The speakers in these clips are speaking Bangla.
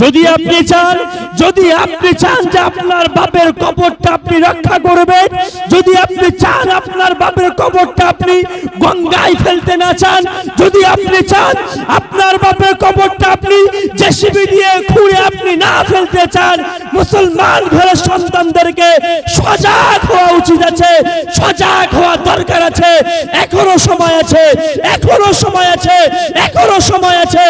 যদি আপনি চান, যদি আপনি চান যে আপনার বাপের কবরটা আপনি রক্ষা করবেন, যদি আপনি চান আপনার বাপের কবরটা আপনি গঙ্গায় ফেলতে না চান, যদি আপনি চান আপনার বাপের কবরটা আপনি জেসিবি দিয়ে খুঁড়ে আপনি না ফেলতে চান, মুসলমান ঘরের সন্তানদেরকে সজাগ হওয়া উচিত আছে, সজাগ হওয়া দরকার আছে, এখনও সময় আছে, এখনও সময় আছে, এখনও সময় আছে,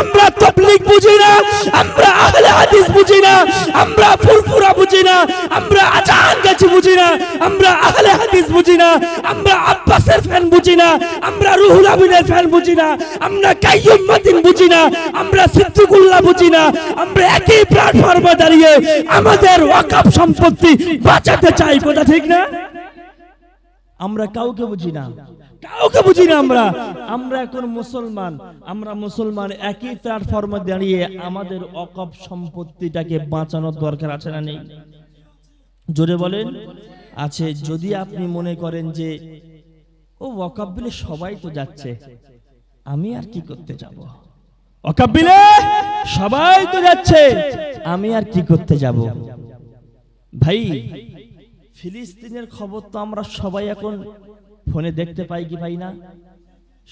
আমরা তবলিগ বুঝি না আমরা আহলে হাদিস বুঝি না, আমরা ফুরফুরা বুঝি না, আমরা আজান গাছি বুঝি না, আমরা আহলে হাদিস বুঝি না, আমরা আব্বাসের ফ্যান বুঝি না, আমরা রুহুল আমিনের ফ্যান বুঝি না, আমরা কাইয়ুম মাতিন বুঝি না, আমরা সিদ্দিকুল্লাহ বুঝি না, আমরা একই প্ল্যাটফর্মে দাঁড়িয়ে আমাদের ওয়াকাফ সম্পত্তি বাঁচাতে চাই, কথা ঠিক না? আমরা কাউকে বুঝি না। কাউকে বুঝি না আমরা। আমরা এখন মুসলমান। আমরা মুসলমান একই প্ল্যাটফর্মে দাঁড়িয়ে আমাদের অকপ সম্পত্তিটাকে বাঁচানোর দরকার আছে না নেই? জোরে বলেন। আছে, যদি আপনি মনে করেন যে, ও ওয়াকাব বিলে সবাই তো যাচ্ছে, আমি আর কি করতে যাব? ওয়াকাব বিলে সবাই তো যাচ্ছে, আমি আর কি করতে যাব? ভাই, ফিলিস্তিনের খবর তো আমরা সবাই এখন ফোনে দেখতে পাই কি পাই না?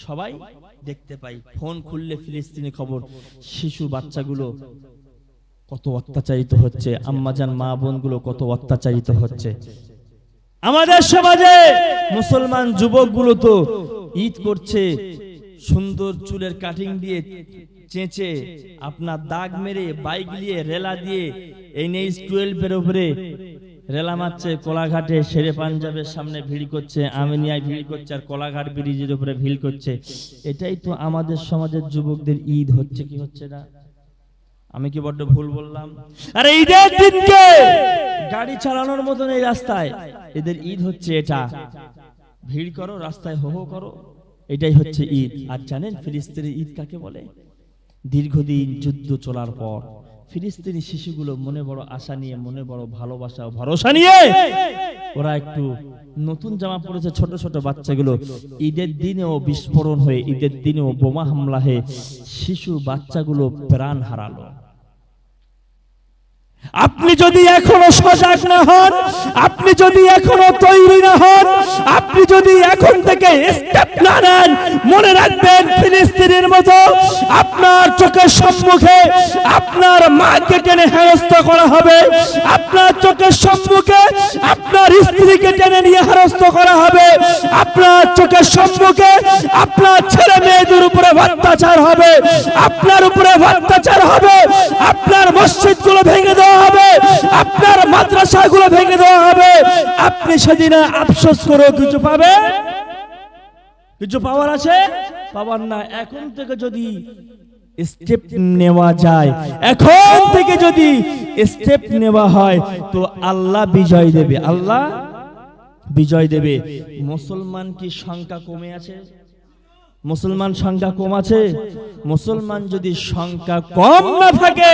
সবাই দেখতে পাই। ফোন খুললে ফিলিস্তিনি খবর। শিশু বাচ্চাগুলো কত অত্যাচারিত হচ্ছে। আম্মাজান মা বোনগুলো কত অত্যাচারিত হচ্ছে। আমাদের সমাজে মুসলমান যুবকগুলো তো ঈদ করছে, সুন্দর চুলের কাটিং দিয়ে চেঁচে, আপনার দাগ মেরে বাইক নিয়ে, রেলা দিয়ে এনএইচ টুয়েলভের উপরে রেলা মারছে, কোলাঘাটে শেরে পাঞ্জাবের সামনে ভিড় করছে, আমিনিয়ায় ভিড় করছে আর কোলাঘাট ব্রিজের উপরে ভিড় করছে। এটাই তো আমাদের সমাজের যুবকদের ঈদ হচ্ছে, কি হচ্ছে না? আমি কি বড্ড ভুল বললাম? আরে ঈদের দিনকে গাড়ি চালানোর মতন এই রাস্তায়। এদের ঈদ হচ্ছে এটা। ভিড় করো, রাস্তায় হো হো করো। এটাই হচ্ছে ঈদ। আর জানেন ফিলিস্তিনের ঈদ কাকে বলে? দীর্ঘদিন যুদ্ধ চলার পর। ফিলিস্তিনি শিশুগুলো মনে বড় আশা নিয়ে, মনে বড় ভালোবাসা ও ভরসা নিয়ে ওরা একটু নতুন জামা পড়েছে ছোট ছোট বাচ্চাগুলো। ঈদের দিনেও বিস্ফোরণ হয়ে, ঈদের দিনেও বোমা হামলা হয়ে শিশু বাচ্চাগুলো প্রাণ হারালো। আপনি যদি এখনও সজাগ না হন, আপনি যদি এখনও তৈরি না হন, আপনি যদি এখন থেকে স্টেপ না নেন, মনে রাখবেন ফিলিস্তিনের মতো আপনার চোখের সম্মুখে আপনার মাকে টেনে হেনস্থ করা হবে, আপনার চোখের সম্মুখে আপনার স্ত্রীকে টেনে নিয়ে হেনস্থ করা হবে, আপনার চোখের সম্মুখে আপনার ছেলে মেয়েদের উপরে অত্যাচার হবে, আপনার উপরে অত্যাচার হবে, আপনার মসজিদগুলো ভেঙে মাদ্রাসাগুলো ভেঙে দেওয়া হবে। আপনি সেদিন আফসোস করে কিছু পাবে কিছু পাওয়ার আছে? পাওয়ার না, এখন থেকে যদি স্টেপ নেওয়া যায়। এখন থেকে যদি স্টেপ নেওয়া হয়, তো আল্লাহ বিজয় দেবে। আল্লাহ বিজয় দেবে। মুসলমান কি সংখ্যা কমে আছে? মুসলমান সংখ্যা কম আছে? মুসলমান যদি সংখ্যা কম না থাকে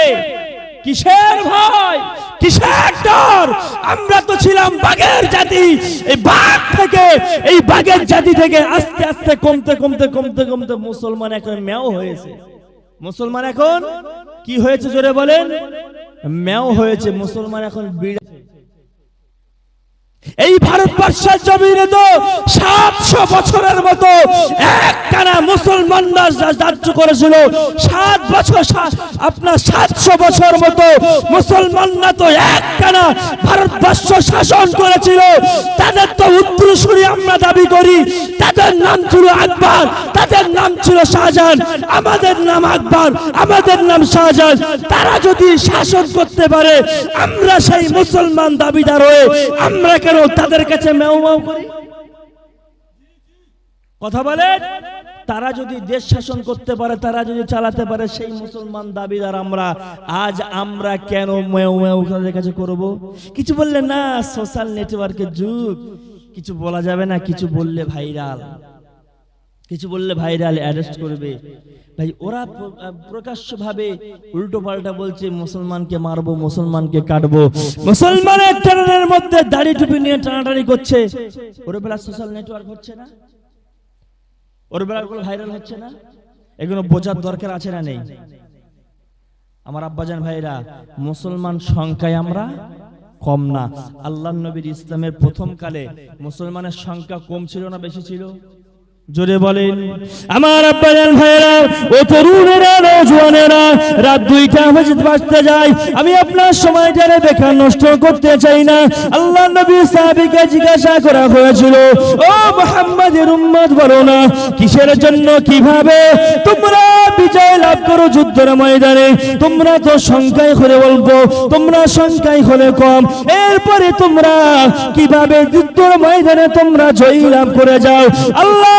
কিসের ভয়? কিসের ডর? আমরা তো ছিলাম বাঘের জাতি। এই বাঘ থেকে, এই বাঘের জাতি থেকে আস্তে আস্তে কমতে কমতে কমতে কমতে মুসলমান এখন ম্যাও হয়েছে। মুসলমান এখন কি হয়েছে জোরে বলেন? ম্যাও হয়েছে। মুসলমান এখন এই ভারতবর্ষের জমিনে তো সাতশো বছরের মতো একটানা মুসলমানরা রাজ্য করেছিল। সাত বছর আপনার সাতশো বছর মতো মুসলমানরা তো একটানা ভারতবর্ষ শাসন করেছিল। তাদের তো উত্তরসূরি আমরা দাবি করি। তাদের নাম ছিল আকবর, তাদের নাম ছিল শাহজাহান, আমাদের নাম আকবর, আমাদের নাম শাহজাহান। তারা যদি শাসন করতে পারে, আমরা সেই মুসলমান দাবিদার হয়ে আমরা কেন তাদের কাছে মেও মেও করি। কথা বলে? তারা যদি দেশ শাসন করতে পারে, তারা যদি চালাতে পারে, সেই মুসলমান দাবিদার আমরা। আজ আমরা কেন মেও মেও তাদের কাছে করব? কিছু বললে, না সোশ্যাল নেটওয়ার্কের যুগ। কিছু বলা যাবে না, কিছু বললে ভাইরাল। কিছু বললে ভাইরাল অ্যারেস্ট করবে। ভাই, ওরা প্রকাশ্য ভাবে উল্টো পাল্টা বলছে, মুসলমানকে মারবো, মুসলমানকে কাটবো। মুসলমানের ট্রেনের মধ্যে দাড়ি টুপি নিয়ে টানাটানি করছে। ওর বেলা সোশ্যাল নেটওয়ার্ক হচ্ছে না? ওর বেলা ভাইরাল হচ্ছে না? এগুলো বোঝার দরকার আছে না নেই? আমার আব্বাজান ভাইরা, মুসলমান সংখ্যায় আমরা কম না। আল্লাহ নবীর ইসলামের প্রথম কালে মুসলমানের সংখ্যা কম ছিল না, বেশি ছিল? জোরে বলেন। আমার আব্বাজান ভাইরা ও তরুণেরা নৌজওয়ানেরা রাত দুইটা বাজে বাজতে যায়। আমি আপনার সময়টারে বেকার নষ্ট করতে চাই না। আল্লাহ নবী সাহাবীকে জিজ্ঞাসা করা হয়েছিল, ও মুহাম্মাদের উম্মত বলো না, কিসের জন্য, কীভাবে? তোমরা বিজয় লাভ করো যুদ্ধের ময়দানে। তোমরা তো সংখ্যায় হলে অল্প, তোমরা সংখ্যায় হলে কম। এরপরে তোমরা কীভাবে যুদ্ধের ময়দানে তোমরা জয় লাভ করে যাও? আল্লাহ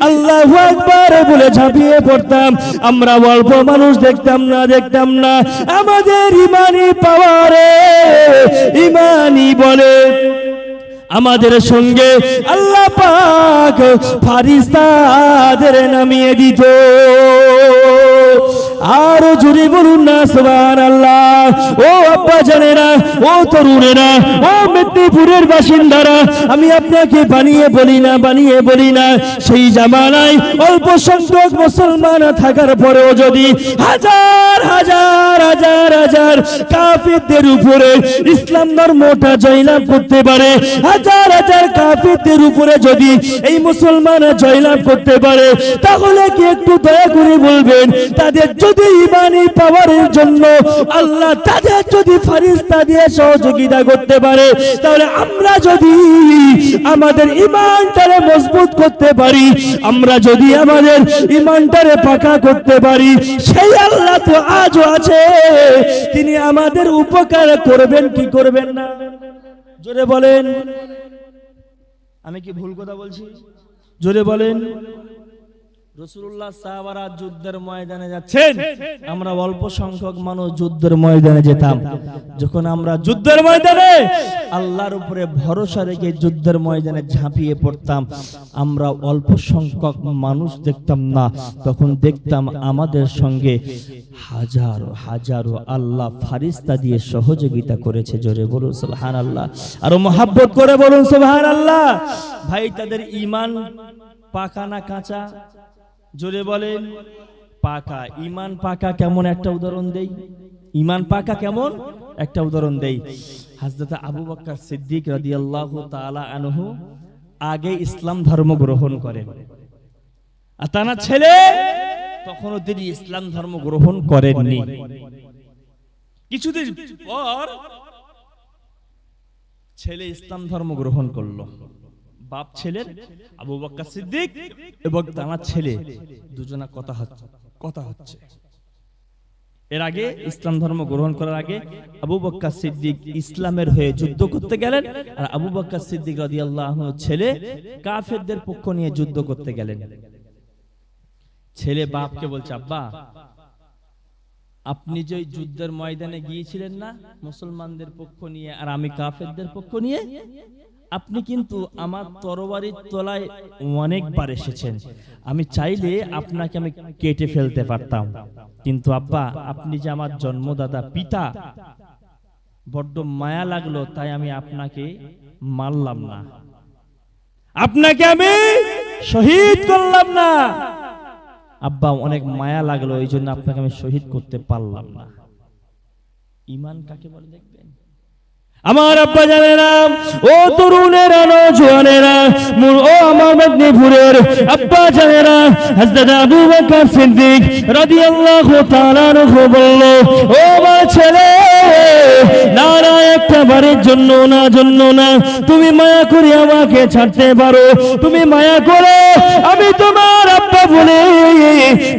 আল্লাহু আকবার বলে ঝাঁপিয়ে পড়তাম। আমরা অল্প মানুষ দেখতাম না দেখতাম না। আমাদের ইমানি পাওয়ারে, ইমানি বলে। আমাদের সঙ্গে আল্লাহ পাক ফারিস্তাদের নামিয়ে দিত। আরও জুড়ে বলুন না সুবহান আল্লাহ ও আব্বা জানেরা, ও তরুণেরা, ও মেদিনীপুরের বাসিন্দারা, আমি আপনাকে বানিয়ে বলি না, বানিয়ে বলি না, সেই জামানায় অল্প সংখ্যক মুসলমান থাকার পরেও যদি হাজার হাজার হাজার হাজার কাফিরদের উপরে ইসলাম ধর্মটা জয়লাভ করতে পারে, হাজার হাজার কাফিরদের উপরে যদি এই মুসলমান জয়লাভ করতে পারে, তাহলে কি একটু দয়া করে বলবেন, তাদের যদি ইমানি পাওয়ারের জন্য আল্লাহ তাদের যদি ফারিস্তা দিয়ে সহযোগিতা করতে পারে, তাহলে আমরা যদি আমাদের ইমানটারে মজবুত করতে পারি, আমরা যদি আমাদের ইমানটারে পাকা করতে পারি, সেই আল্লাহ তো আজও আছে, তিনি আমাদের উপকার করবেন কি করবেন না? জোরে বলেন। আমি কি ভুল কথা বলছি? জোরে বলেন। রসুল্লাহ সাহাবারা যুদ্ধের ময়দানে যাচ্ছেন। আমরা অল্প সংখ্যক মানুষ যুদ্ধের ময়দানে যেতাম। যখন আমরা যুদ্ধের ময়দানে আল্লাহর উপরে ভরসা রেখে যুদ্ধের ময়দানে ঝাঁপিয়ে পড়তাম আমরা অল্প সংখ্যক মানুষ দেখতাম না। তখন দেখতাম আমাদের সঙ্গে হাজারো হাজারো আল্লাহ ফারিস্তা দিয়ে সহযোগিতা করেছে। জোরে বলুন সুবহান আল্লাহ আরও মহাব্বত করে বলুন সুবহান আল্লাহ ভাই তাদের ইমান পাকা না কাঁচা? জোরে বলেন, পাকা। ইমান পাকা কেমন একটা উদাহরণ দেই? ইমান পাকা কেমন একটা উদাহরণ দেই? হাজরত আবু বকর সিদ্দিক রাদিয়াল্লাহু তাআলা আনহু আগে ইসলাম ধর্ম গ্রহণ করেন। আর তার ছেলে তখনও তিনি ইসলাম ধর্ম গ্রহণ করেননি। কিছুদিন পর ছেলে ইসলাম ধর্ম গ্রহণ করল। বাপ ছেলের আবু বক্কা সিদ্দিক এবং তার ছেলে। দুজনা কথা হচ্ছে কথা হচ্ছে। এর আগে ইসলাম ধর্ম গ্রহণ করার আগে আবু বক্কা সিদ্দিক ইসলামের হয়ে যুদ্ধ করতে গেলেন আর আবু বক্কা সিদ্দিক রাদিয়াল্লাহু ছেলে কাফেরদের পক্ষ নিয়ে যুদ্ধ করতে গেলেন। ছেলে বাপকে বলছে আব্বা আপনি যে যুদ্ধের ময়দানে গিয়েছিলেন না মুসলমানদের পক্ষ নিয়ে আর আমি কাফেরদের পক্ষ নিয়ে আপনি কিন্তু আমার তরবারির তলায় অনেকবার এসেছেন। আমি চাইলে আপনাকে আমি কেটে ফেলতে পারতাম। কিন্তু আব্বা, আপনি যে আমার জন্মদাতা পিতা, বড্ড মায়া লাগল, তাই আমি আপনাকে মারলাম না। আপনাকে আমি শহীদ করলাম না। আব্বা, অনেক মায়া লাগল এই জন্য আপনাকে আমি শহীদ করতে পারলাম না। ইমান কাকে বলে দেখবেন? আমার আব্বা জানেরা ও তরুণেরা নজওয়ানেরা ও আমার মেদিনীপুরের আব্বা জানেরা হযরত আবু বকর সিদ্দিক রাদিয়াল্লাহু তাআলা আনহু ও আমার ছেলে না না একটা বারের জন্য না জন্য না, তুমি মায়া করে আমাকে ছাড়তে পারো, তুমি মায়া করে আমি তোমার আব্বা বলে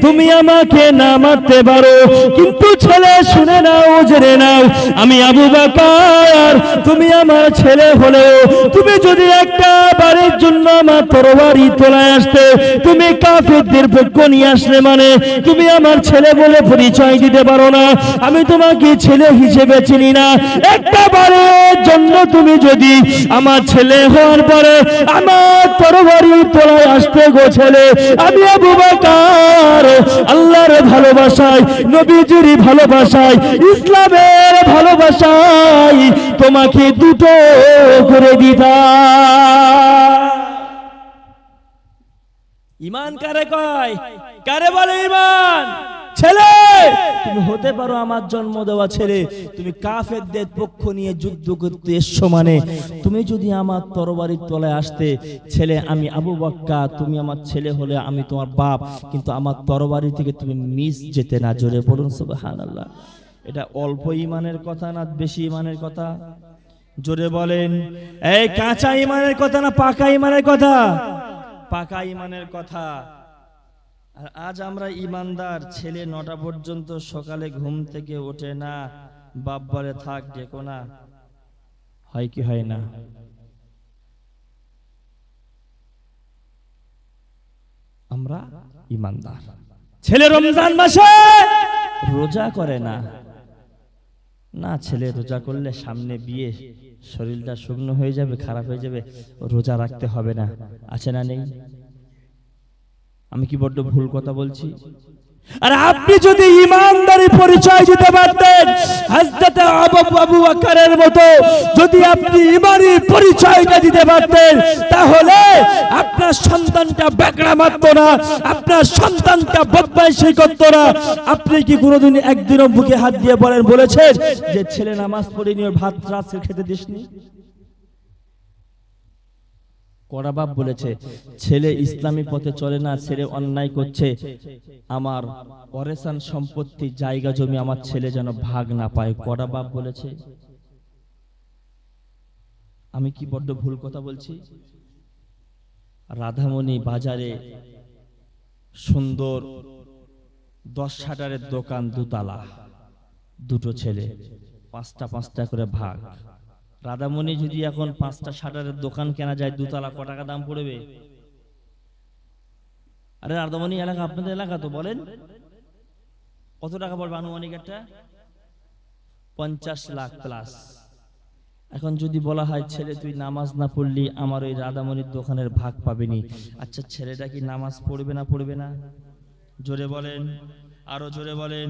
তুমি আমাকে না মারতে পারো, কিন্তু ছেলে শুনে নাও, জেনে নাও, আমি আবু বকর তুমি আমার ছেলে হলেও, তুমি যদি একটা বারের জন্য আমার তরবারি তোলায় আসতে, তুমি কাফেরদের পক্ষ নিয়ে আসলে মানে তুমি আমার ছেলে বলে পরিচয় দিতে পারো না। আমি তোমাকে ছেলে হিসেবে চিনি না। একটা বারের জন্য তুমি যদি আমার ছেলে হওয়ার পরে আমার তরবারি তোলায় আসতে গো ছেলে, আমি আবু বাকার, আল্লাহর ভালোবাসায়, নবীজির ভালোবাসায়, ইসলামের ভালোবাসায় তোমাকে দুটো করে দিতা ইমান কারে কয়? কারে বলে ইমান? ছেলে! তুমি হতে পারো আমার জন্ম দেওয়া ছেলে। তুমি কাফেরদের পক্ষ নিয়ে যুদ্ধ করতে এসছো মানে। তুমি যদি আমার তরবারির তলায় আসতে, ছেলে, আমি আবু বক্কা, তুমি আমার ছেলে হলে আমি তোমার বাপ। কিন্তু আমার তরবারি থেকে তুমি মিস যেতে না। জোরে বলুন, সুবহানাল্লাহ। এটা অল্প ইমানের কথা না বেশি ইমানের কথা? জোরে বলেন এই কাঁচা ইমানের কথা না পাকা ইমানের কথা? পাকা ইমানের কথা। আর আজ আমরা ইমানদার ছেলে নটা পর্যন্ত সকালে ঘুম থেকে ওঠে না বাপ বলে থাক ডেকো না। হয় কি হয় না? আমরা ইমানদার। ছেলে রমজান মাসে রোজা করে না। না ছেলে রোজা করলে সামনে বিয়ে, শরীরটা শুকনো হয়ে যাবে, খারাপ হয়ে যাবে, রোজা রাখতে হবে না। আছে না নেই? আমি কি বড্ড ভুল কথা বলছি? আর আপনি যদি ইমানদারি পরিচয় দিতে পারতেন, হযরত আবু বকরের মতো যদি আপনি ইমানি পরিচয়টা দিতে পারতেন, তাহলে আপনার সন্তানটা বেকড়া মারতো না, আপনার সন্তানটা বদমাইশি করতো না। আপনি কি কোনোদিন একদিনও বুকে হাত দিয়ে বলেন, বলেছেন যে ছেলে নামাজ পড়ে নিয়ে ভাত রাত খেতে দিসনি? কড়াবাব বলেছে ছেলে ইসলামী পথে চলে না ছেলে অন্যায় করছে। আমার অরেসান সম্পত্তি জায়গা জমি আমার ছেলে যেন ভাগ না পায়। কড়াবাব বলেছে আমি কি বড্ড ভুল কথা বলছি? রাধামণি বাজারে সুন্দর দশ শাটারের দোকান দুতলা দুটো ছেলে পাঁচটা পাঁচটা করে ভাগ। রাধামণি যদি এখন পাঁচটা শাটারের দোকান কেনা যায়, দুতলা ক টাকা দাম পড়বে? আরে রাধামণি, এলাকা আপনাদের এলাকা তো বলেন। কত টাকা পড়বে আনুমানিক একটা? পঞ্চাশ লাখ প্লাস এখন যদি বলা হয়, ছেলে, তুই নামাজ না পড়লি, আমার ওই রাধামণির দোকানের ভাগ পাবেনি। আচ্ছা ছেলেটা কি নামাজ পড়বে না পড়বে না? জোরে বলেন, আরও জোরে বলেন।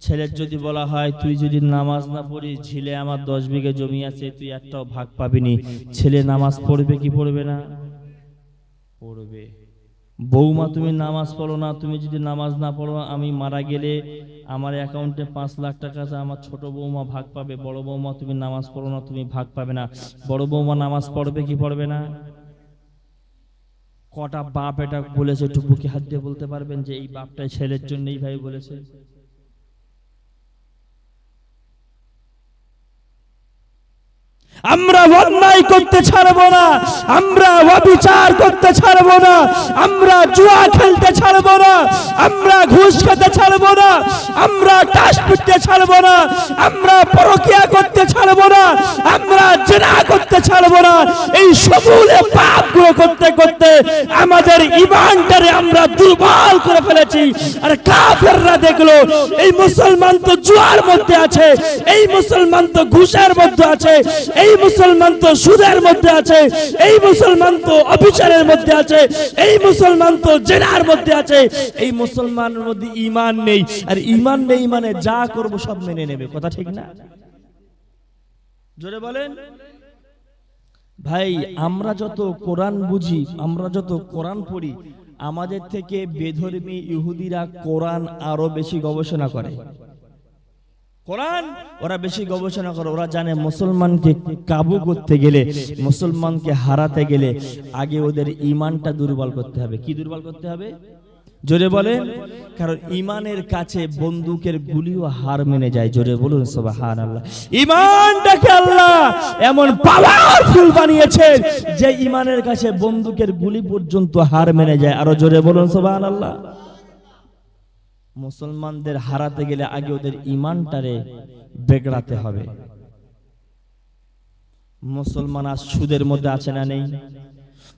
ছেলের যদি বলা হয় তুই যদি নামাজ না পড়িস ঝিলে আমার দশ বিঘে জমি আছে তুই একটাও ভাগ পাবিনি। ছেলে নামাজ পড়বে কি পড়বে না? পড়বে। বৌমা তুমি নামাজ পড়ো না তুমি যদি নামাজ না পড়ো আমি মারা গেলে আমার অ্যাকাউন্টে পাঁচ লাখ টাকা আছে আমার ছোট বৌমা ভাগ পাবে। বড় বৌমা তুমি নামাজ পড়ো না তুমি ভাগ পাবে না। বড় বৌমা নামাজ পড়বে কি পড়বে না? কটা বাপ এটা বলেছে বুকে হাত দিয়ে বলতে পারবেন যে এই বাপটাই ছেলের জন্য এইভাবে বলেছে। আমরা অন্যায় করতে ছাড়বো না, আমরা অবিচার করতে ছাড়বো না, আমরা জুয়া খেলতে ছাড়বো না, আমরা ঘুষ খেতে ছাড়বো না, আমরা টাস পিটতে ছাড়বো না, আমরা পরকিয়া করতে ছাড়বো না, আমরা জেনা করতে ছাড়বো না। এই সমূলে পাপগুলো করতে করতে আমাদের ইমানটারে আমরা দুর্বল করে ফেলেছি। আর কাফেররা দেখল, এই মুসলমান তো জুয়ার মধ্যে আছে, এই মুসলমান তো ঘুষের মধ্যে আছে, এই মুসলমান তো সুদের মধ্যে আছে, এই মুসলমান তো অবিচারের মধ্যে আছে, এই মুসলমান তো জেনার মধ্যে আছে। এই মুসলমানের মধ্যে ইমান নেই, আর ইমান নেই মানে যা করব সব মেনে নেবে, কথা ঠিক না? জোরে বলেন। ভাই, আমরা যত কোরআন বুঝি, আমরা যত কোরআন পড়ি, আমাদের থেকে বেধর্মী ইহুদিরা কোরআন আরও বেশি গবেষণা করে। কোরআন, ওরা বেশি গবেষণা করে, ওরা জানে মুসলমানকে কাবু করতে গেলে, মুসলমানকে হারাতে গেলে আগে ওদের ইমানটা দুর্বল করতে হবে। কি দুর্বল করতে হবে? জোরে কারণ ইমানের কাছে বন্দুকের গুলিও হার মেনে যায়। জোরে বলুন সুবহান আল্লাহ ইমানটাকে আল্লাহ এমন পাওয়ারফুল বানিয়েছেন যে ইমানের কাছে বন্দুকের গুলি পর্যন্ত হার মেনে যায়। আরও জোরে বলুন সুবহান আল্লাহ মুসলমানদের হারাতে গেলে আগে ওদের ইমানটারে বেগড়াতে হবে। মুসলমান আজ সুদের মধ্যে আছে না নেই?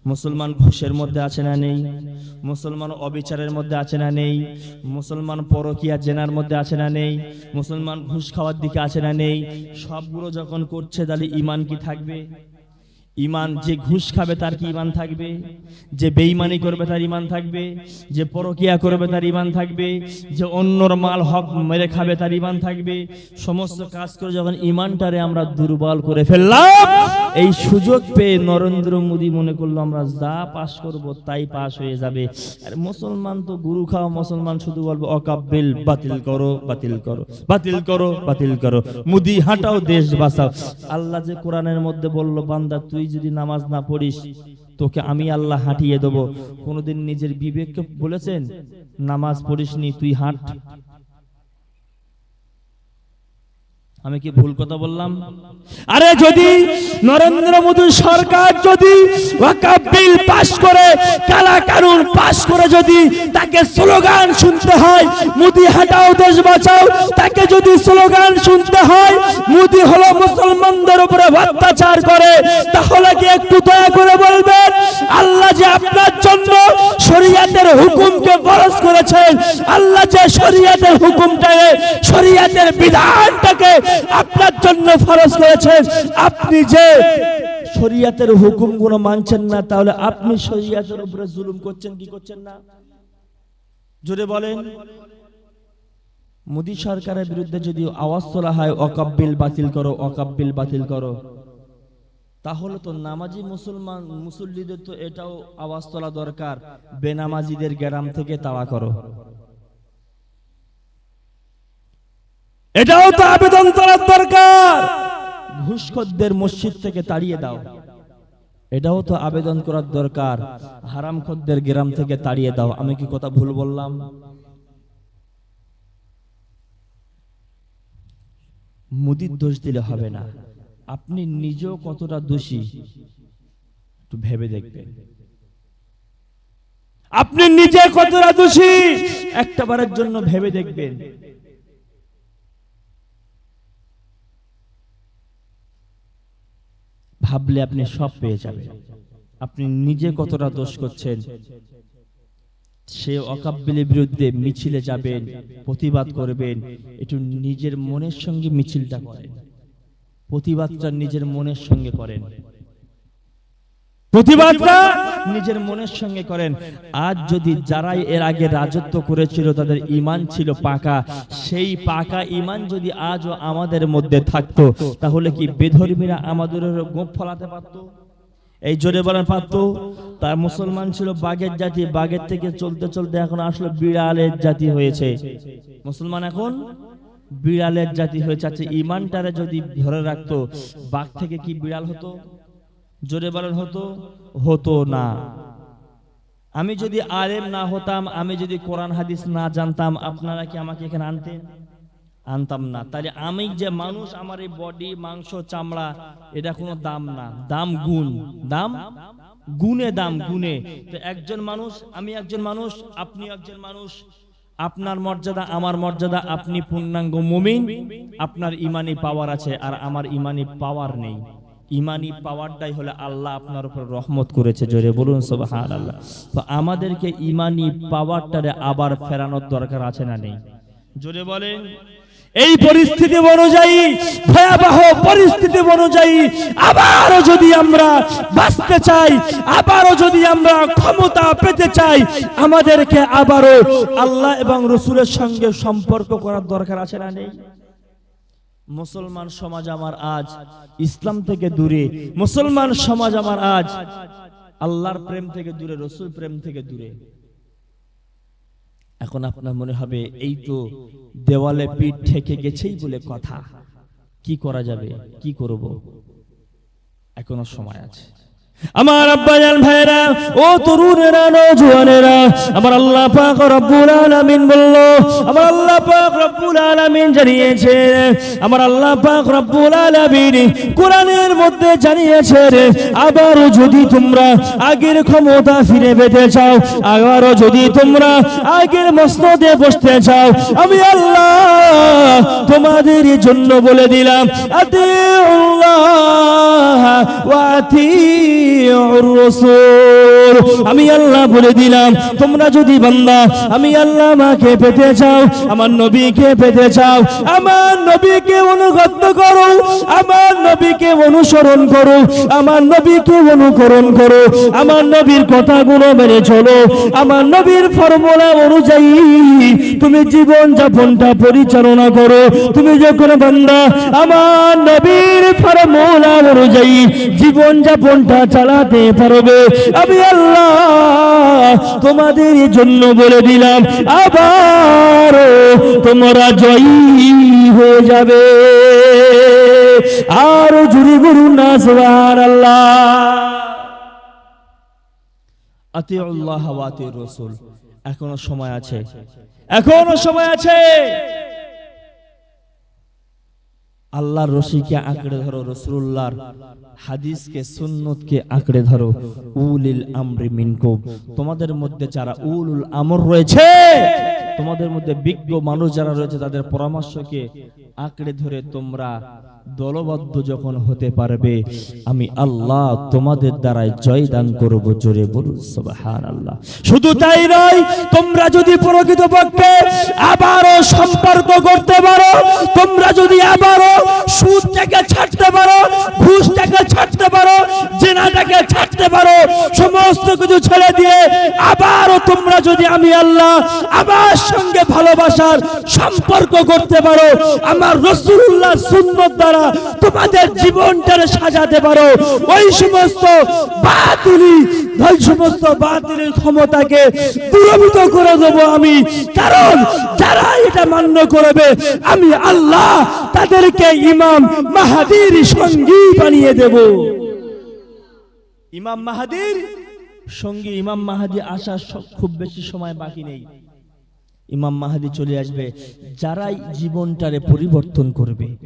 মুসলমান ঘুষের মধ্যে আছে না নেই? মুসলমান অবিচারের মধ্যে আছে না নেই? মুসলমান পরকিয়া জেনার মধ্যে আছে না নেই? মুসলমান ঘুষ খাওয়ার দিকে আছে না নেই? সবগুলো যখন করছে তাহলে ইমান কি থাকবে? ইমান যে ঘুষ খাবে তার কি ইমান থাকবে? যে বেঈমানি করবে তার ইমান থাকবে? যে পরকিয়া করবে তার ইমান থাকবে? যে অন্যর মাল হক মেরে খাবে তার ইমান থাকবে? সমস্ত কাজ করে যখন ইমানটারে আমরা দুর্বল করে ফেললাম, এই সুযোগ পেয়ে নরেন্দ্র মোদী মনে করল, আমরা যা পাশ করব তাই পাশ হয়ে যাবে। আর মুসলমান তো গুরু খাও মুসলমান শুধু বলব অকাব্বিল বাতিল করো বাতিল করো বাতিল করো বাতিল করো। মুদি হাঁটাও দেশ বাঁচাও। আল্লাহ যে কোরআনের মধ্যে বলল, বান্দা, তুই যদি নামাজ না পড়িস, তোকে আমি আল্লাহ হাঁটিয়ে দেবো। কোনোদিন নিজের বিবেককে বলেছেন, নামাজ পড়িসনি, তুই হাঁট। আমি কি ভুল কথা বললাম? আরে যদি নরেন্দ্র মোদী সরকার যদি বিল পাশ করে, কালা কানুন পাশ করে যদি তাকে স্লোগান শুনতে হয়, মোদি হাটাও, দেশ বাঁচাও, তাকে যদি স্লোগান শুনতে হয়, মোদি হলো উপরে অত্যাচার করে, তাহলে কি একটু দয়া করে বলবেন? আল্লাহ যে আপনার জন্য শরিয়াতের হুকুমকে ফরজ করেছেন, আল্লাহ যে শরিয়াতের হুকুমটাকে, শরিয়াতের বিধানটাকে আপনার জন্য ফরজ করেছেন, আপনি যে শরিয়াতের হুকুমগুলো মানছেন না, তাহলে আপনি শরিয়াতের উপরে জুলুম করছেন, কি করছেন না? জোরে বলেন। মোদী সরকারের বিরুদ্ধে যদি আওয়াজ তোলা হয় অকাব্বিল বাতিল করো অকাব্বিল বাতিল করো, তাহলে তো নামাজি মুসলমান, মুসল্লিদের তো এটাও আওয়াজ তোলা দরকার, বেনামাজিদের গ্রাম থেকে তাওয়া করো। এটাও তো আবেদন করার দরকার। ঘুষখোরদের মসজিদ থেকে তাড়িয়ে দাও। এটাও তো আবেদন করার দরকার। হারাম খদ্দের গ্রাম থেকে তাড়িয়ে দাও। আমি কি কথা ভুল বললাম? মুদির দোষ দিলে হবে না। আপনি নিজেও কতটা দোষী একটু ভেবে দেখবেন। আপনি নিজে কতটা দোষী একটা বারের জন্য ভেবে দেখবেন। ভাবলে আপনি সব পেয়ে যাবেন। আপনি নিজে কতটা দোষ করছেন সে অকাব্যের বিরুদ্ধে মিছিলে যাবেন, প্রতিবাদ করবেন, একটু নিজের মনের সঙ্গে মিছিলটা করেন। প্রতিবাদটা নিজের মনের সঙ্গে করেন। প্রতিবাদটা নিজের মনের সঙ্গে করেন। আজ যদি যারাই এর আগে রাজত্ব করেছিল, তাদের ইমান ছিল পাকা, সেই পাকা ইমান যদি আজও আমাদের মধ্যে থাকতো, তাহলে কি বেধর্মীরা আমাদের গোপ ফলাতে পারতো? এই জোরে বলেন পারতো তার মুসলমান ছিল বাঘের জাতি, বাঘের থেকে চলতে চলতে এখন আসলে বিড়ালের জাতি হয়েছে। মুসলমান এখন বিড়ালের জাতি হয়েছে। আচ্ছা ইমানটারে যদি ধরে রাখতো, বাঘ থেকে কি বিড়াল হতো? জোরে বলেন, হতো? হতো না। আমি যদি আলেম না হতাম, আমি যদি কোরআন, হাদিস না জানতাম, আপনারা কি আমাকে এখানে আনতেন? আনতাম না। তাহলে আমি যে মানুষ আমার এই বডি মাংস চামড়া এটা কোনো দাম না। দাম গুণ। দাম গুণে দাম গুণে। তো একজন মানুষ আমি একজন মানুষ আপনি একজন মানুষ আপনার মর্যাদা আমার মর্যাদা আপনি পূর্ণাঙ্গ মুমিন। আপনার ইমানি পাওয়ার আছে আর আমার ইমানি পাওয়ার নেই। ইমানি পাওয়ারটাই হলে আল্লাহ আপনার উপর রহমত করেছে। জোরে বলুন সুবহান আল্লাহ তো আমাদেরকে ইমানি পাওয়ারটারে আবার ফেরানোর দরকার আছে না নেই? জোরে বলেন। এই পরিস্থিতি অনুযায়ী, ভয়াবহ পরিস্থিতি অনুযায়ী আবারও যদি আমরা বাঁচতে চাই, আবারও যদি আমরা ক্ষমতা পেতে চাই, আমাদেরকে আবারও আল্লাহ এবং রসুলের সঙ্গে সম্পর্ক করার দরকার আছে না নেই? মুসলমান সমাজ আমার আজ ইসলাম থেকে দূরে, মুসলমান সমাজ আমার আজ আল্লাহর প্রেম থেকে দূরে, রসুল প্রেম থেকে দূরে। এখন আপনার মনে হবে, এই তো দেওয়ালে পিঠ ঠেকে গেছেই বলে কথা। কি করা যাবে? কি করব? এখনও সময় আছে। আমার আব্বাজান ভাইরা ও তরুণেরা নওজোয়ানেরা আমার আল্লাহ পাক রব্বুল আলামিন বলল, আমার আল্লাহ পাক রব্বুল আলামিন জানিয়েছে, আমার আল্লাহ পাক রব্বুল আলামিন কোরআনের মধ্যে জানিয়েছে আবারও যদি তোমরা আগের ক্ষমতা ফিরে পেতে চাও, আবারও যদি তোমরা আগের মসনদে বসতে চাও, আমি আল্লাহ তোমাদের জন্য বলে দিলাম, আতিউল্লাহ ওয়া আতিউ আতিউর রাসূল আমি আল্লাহ বলে দিলাম, তোমরা যদি বান্দা, আমি আল্লাহ মাকে পেতে চাও, আমার নবীকে পেতে চাও, আমার নবীকে অনুগত করো, আমার নবীকে অনুসরণ করো, আমার নবীকে অনুকরণ করো, আমার নবীর কথাগুলো মেনে চলো, আমার নবীর ফর্মুলা অনুযায়ী তুমি জীবন যাপনটা পরিচালনা করো, তুমি যখন বান্দা, আমার নবীর ফর্মুলা অনুযায়ী জীবন যাপনটা চালাতে পারবে। আমি আল্লাহ তোমাদের জন্য বলে দিলাম আবার তোমরা জয়ী হয়ে যাবে। আরও জুড়ে গুরু না ওয়া আতিউর রাসূল। এখনও সময় আছে। এখনও সময় আছে। আল্লাহর রশিকে আঁকড়ে ধরো রসুল্লাহর হাদিসকে, সুন্নতকে আঁকড়ে ধরো। উলিল আমরি মিনকুম। তোমাদের মধ্যে যারা উলুল আমর রয়েছে, তোমাদের মধ্যে বিজ্ঞ মানুষ যারা রয়েছে, তাদের পরামর্শকে আঁকড়ে ধরে তোমরা দলবদ্ধ যখন হতে পারবে, আমি আল্লাহ তোমাদের দ্বারাই জয় দান করব জোরে বলুন সুবহান আল্লাহ শুধু তাই নয়, তোমরা যদি প্রকৃত পক্ষে আবারও সম্পর্ক করতে পারো, তোমরা যদি সুদটাকে ছাড়তে পারো, ঘুষ ঘুষটাকে ছাড়তে পারো জেনাটাকে ছাড়তে পারো, সমস্ত কিছু ছেড়ে দিয়ে আবারও তোমরা যদি আমি আল্লাহ আমার সঙ্গে ভালোবাসার সম্পর্ক করতে পারো, আমার রসুল্লাহ সুন্নত দ্বারা তোমাদের জীবনটারে সাজাতে পারো, ওই সমস্ত বাতিলি, ওই সমস্ত বাতিলের ক্ষমতাকে দূরভূত করে দেব আমি। কারণ যারা এটা মান্য করবে, আমি আল্লাহ তাদেরকে ইমাম মাহাদির সঙ্গী বানিয়ে দেব। ইমাম মাহাদির সঙ্গী ইমাম মাহাদি আসার খুব বেশি সময় বাকি নেই। ইমাম মাহাদি চলে আসবে, যারাই জীবনটারে পরিবর্তন করবে,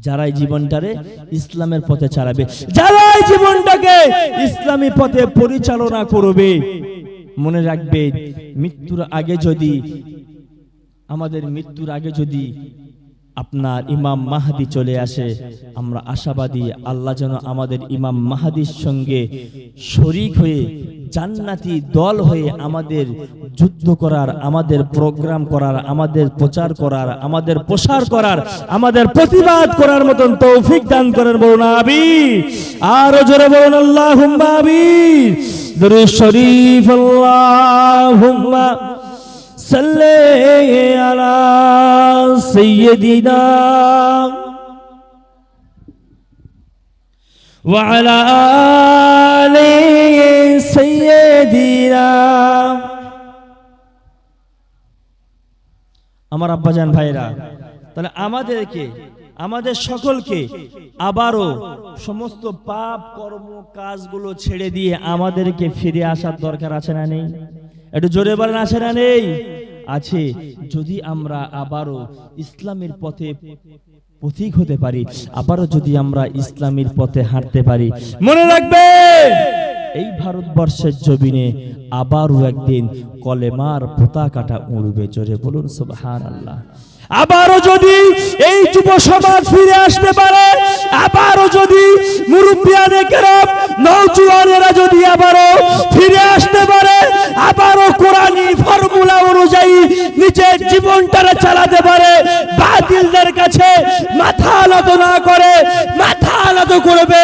যারাই জীবনটারে ইসলামের পথে চালাবে, যারাই জীবনটাকে ইসলামী পথে পরিচালনা করবে, মনে রাখবে, মৃত্যুর আগে যদি, আমাদের মৃত্যুর আগে যদি আপনার ইমাম মাহাদি চলে আসে। আমরা আশাবাদী আল্লাহ যেন আমাদের ইমাম মাহাদির সঙ্গে শরিক হয়ে, জান্নাতি দল হয়ে আমাদের যুদ্ধ করার, আমাদের প্রোগ্রাম করার, আমাদের প্রচার করার, আমাদের প্রসার করার, আমাদের প্রতিবাদ করার মতন তৌফিক দান করেন বলুন আবি আরও জোরে বলুন আল্লাহ হুম্মা আবি শরীফ, আল্লাহুম্মা। صلي على سيدنا وعلى آل سيدنا আমার আব্বাজান ভাইরা তাহলে আমাদেরকে আমাদের সকলকে আবারও সমস্ত পাপ কর্ম কাজগুলো ছেড়ে দিয়ে আমাদেরকে ফিরে আসার দরকার আছে না নেই একটু জোরে বলেন, আছে না নেই? আছে। যদি আমরা আবারও ইসলামের পথে পথিক হতে পারি, আবারও যদি আমরা ইসলামের পথে হাঁটতে পারি, মনে রাখবে, এই ভারতবর্ষের জমিনে আবারও একদিন কলেমার পতাকাটা উড়বে। জোরে বলুন সুবহান আল্লাহ আবারও যদি এই যুব সমাজ ফিরে আসতে পারে, আবারও যদি মুরব্বিয়ানে নৌজুয়ানেরা যদি আবারও ফিরে আসতে পারে, আবারও কোরআনি ফর্মুলা অনুযায়ী নিজের জীবনটারে চালাতে পারে, বাতিলদের কাছে মাথা নত না করে, মাথা নত করবে,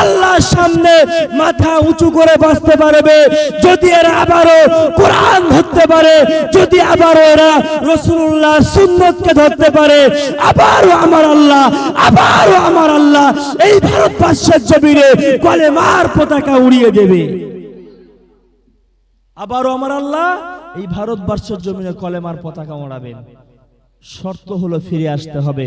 আল্লাহর সামনে মাথা উঁচু করে বাঁচতে পারবে। যদি এরা আবারও কোরআন ধরতে পারে, যদি আবারও এরা রসুল্লাহ সুন্নতকে ধরতে পারে। আবারও আমার আল্লাহ, আবারও আমার আল্লাহ এই ভারত ভারতবর্ষের জমিনে কলেমার পতাকা উড়িয়ে দেবে। আবারও আমার আল্লাহ এই ভারতবর্ষের জমিনে কলেমার পতাকা ওড়াবেন শর্ত হলো ফিরে আসতে হবে।